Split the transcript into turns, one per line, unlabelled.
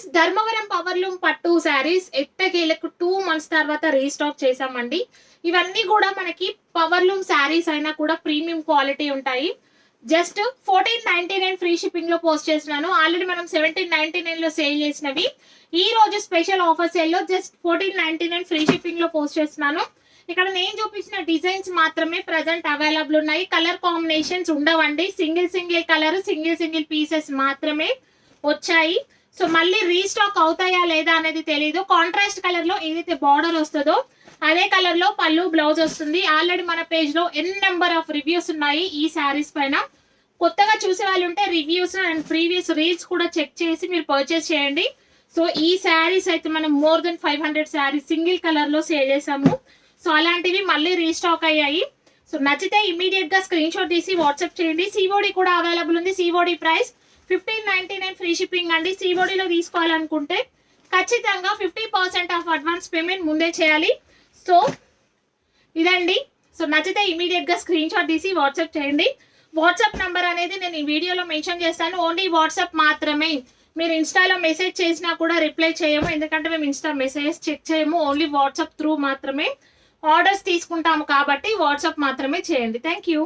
Friends Dharmavaram powerloom పట్టు శారీస్ ఎట్టకేలకు two months తర్వాత రీస్టాక్ చేసామండి ఇవన్నీ కూడా మనకి పవర్లూమ్ శారీస్ అయినా కూడా ప్రీమియం క్వాలిటీ ఉంటాయి just fourteen ninety nine free షిప్పింగ్లో పోస్ట్ చేసినాను ఆల్రెడీ మనం సెవెంటీన్ నైన్టీ నైన్లో సేల్ చేసినవి ఈ రోజు స్పెషల్ ఆఫర్ సేల్లో just fourteen ninety nine free షిప్పింగ్లో పోస్ట్ చేస్తున్నాను ఇక్కడ నేను చూపించిన డిజైన్స్ మాత్రమే ప్రజెంట్ అవైలబుల్ ఉన్నాయి కలర్ కాంబినేషన్స్ ఉండవండి single single colour single single pieces మాత్రమే వచ్చాయి. సో మళ్ళీ రీస్టాక్ అవుతాయా లేదా అనేది తెలియదు కాంట్రాస్ట్ కలర్లో ఏదైతే బార్డర్ వస్తుందో అదే కలర్లో పళ్ళు బ్లౌజ్ వస్తుంది. ఆల్రెడీ మన పేజ్లో ఎన్ నెంబర్ ఆఫ్ రివ్యూస్ ఉన్నాయి ఈ శారీస్ పైన. కొత్తగా చూసే వాళ్ళు ఉంటే రివ్యూస్ అండ్ ప్రీవియస్ రీల్స్ కూడా చెక్ చేసి మీరు పర్చేస్ చేయండి. సో ఈ శారీస్ అయితే మనం more than five hundred sarees single కలర్లో సేల్ చేసాము సో అలాంటివి మళ్ళీ రీస్టాక్ అయ్యాయి. సో నచ్చితే ఇమీడియట్గా స్క్రీన్ షాట్ తీసి వాట్సాప్ చేయండి. సిఓడి కూడా అవైలబుల్ ఉంది. COD price fifteen ninety nine free shipping అండి. సిబోడీలో తీసుకోవాలనుకుంటే ఖచ్చితంగా fifty percent off advance payment ముందే చేయాలి. సో ఇదండి. సో నచ్చితే ఇమీడియట్గా స్క్రీన్ షాట్ తీసి వాట్సాప్ చేయండి. వాట్సాప్ నెంబర్ అనేది నేను ఈ వీడియోలో మెన్షన్ చేస్తాను. ఓన్లీ వాట్సాప్ మాత్రమే. మీరు ఇన్స్టాలో మెసేజ్ చేసినా కూడా రిప్లై చేయము. ఎందుకంటే మేము ఇన్స్టా మెసేజెస్ చెక్ చేయము. ఓన్లీ వాట్సాప్ త్రూ మాత్రమే. ఆర్డర్స్ తీసుకుంటాము కాబట్టి వాట్సాప్ మాత్రమే చేయండి. Thank you.